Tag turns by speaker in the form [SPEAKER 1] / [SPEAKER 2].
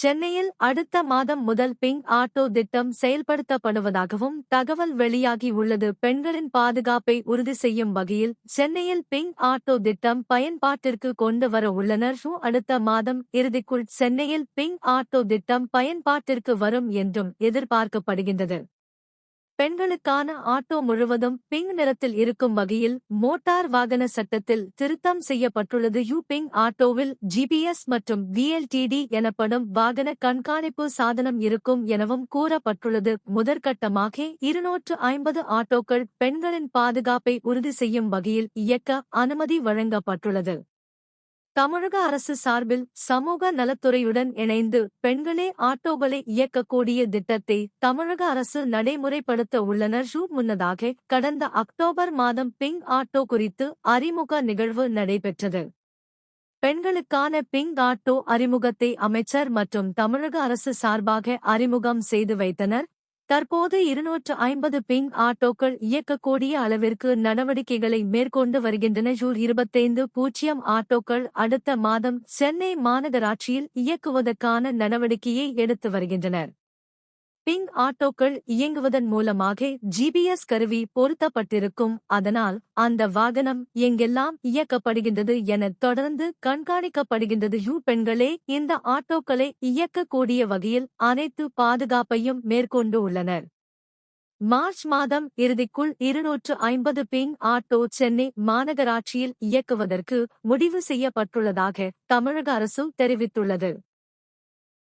[SPEAKER 1] சென்னையில் அடுத்த மாதம் முதல் பிங்க் ஆட்டோ திட்டம் செயல்படுத்தப்படுவதாகவும் தகவல் வெளியாகியுள்ளது பெண்களின் பாதுகாப்பை உறுதி செய்யும் வகையில் சென்னையில் பிங்க் ஆட்டோ திட்டம் பயன்பாட்டிற்கு கொண்டு வர உள்ளனர். அடுத்த மாதம் இறுதிக்குள் சென்னையில் பிங்க் ஆட்டோ திட்டம் பயன்பாட்டிற்கு வரும் என்றும் எதிர்பார்க்கப்படுகின்றது. பெண்களுக்கான ஆட்டோ முழுவதும் பிங்க் நிறத்தில் இருக்கும் வகையில் மோட்டார் வாகன சட்டத்தில் திருத்தம் செய்யப்பட்டுள்ளது. யூ பிங் ஆட்டோவில் ஜிபிஎஸ் மற்றும் விஎல்டிடி எனப்படும் வாகன கண்காணிப்பு சாதனம் இருக்கும் எனவும் கூறப்பட்டுள்ளது. முதற்கட்டமாக இருநூற்று ஐம்பது ஆட்டோக்கள் பெண்களின் பாதுகாப்பை உறுதி செய்யும் வகையில் இயக்க அனுமதி வழங்கப்பட்டுள்ளது. தமிழக அரசு சார்பில் சமூக நலத்துறையுடன் இணைந்து பெண்களே ஆட்டோகளை இயக்கக்கூடிய திட்டத்தை தமிழக அரசு நடைமுறைப்படுத்த உள்ளனர். ஷூ முன்னதாக கடந்த அக்டோபர் மாதம் பிங் ஆட்டோ குறித்து அறிமுக நிகழ்வு நடைபெற்றது. பெண்களுக்கான பிங்க் ஆட்டோ அறிமுகத்தை அமைச்சர் மற்றும் தமிழக அரசு சார்பாக அறிமுகம் செய்து வைத்தனர். தற்போது இருநூற்று ஐம்பது பிங் ஆட்டோக்கள் இயக்கக்கூடிய அளவிற்கு நடவடிக்கைகளை மேற்கொண்டு வருகின்றன. ஜூல் இருபத்தைந்து பூஜ்ஜியம் ஆட்டோக்கள் அடுத்த மாதம் சென்னை மாநகராட்சியில் இயக்குவதற்கான நடவடிக்கையை எடுத்து வருகின்றனர். பிங் ஆட்டோக்கள் இயங்குவதன் மூலமாக ஜிபிஎஸ் கருவி பொருத்தப்பட்டிருக்கும். அதனால் அந்த வாகனம் எங்கெல்லாம் இயக்கப்படுகின்றது என தொடர்ந்து கண்காணிக்கப்படுகின்றது. யூ பெண்களே இந்த ஆட்டோக்களை இயக்கக்கூடிய வகையில் அனைத்து பாதுகாப்பையும் மேற்கொண்டு உள்ளனர். மார்ச் மாதம் இறுதிக்குள் இருநூற்று ஐம்பது பிங் ஆட்டோ சென்னை மாநகராட்சியில் இயக்குவதற்கு முடிவு செய்யப்பட்டுள்ளதாக தமிழக அரசு தெரிவித்துள்ளது.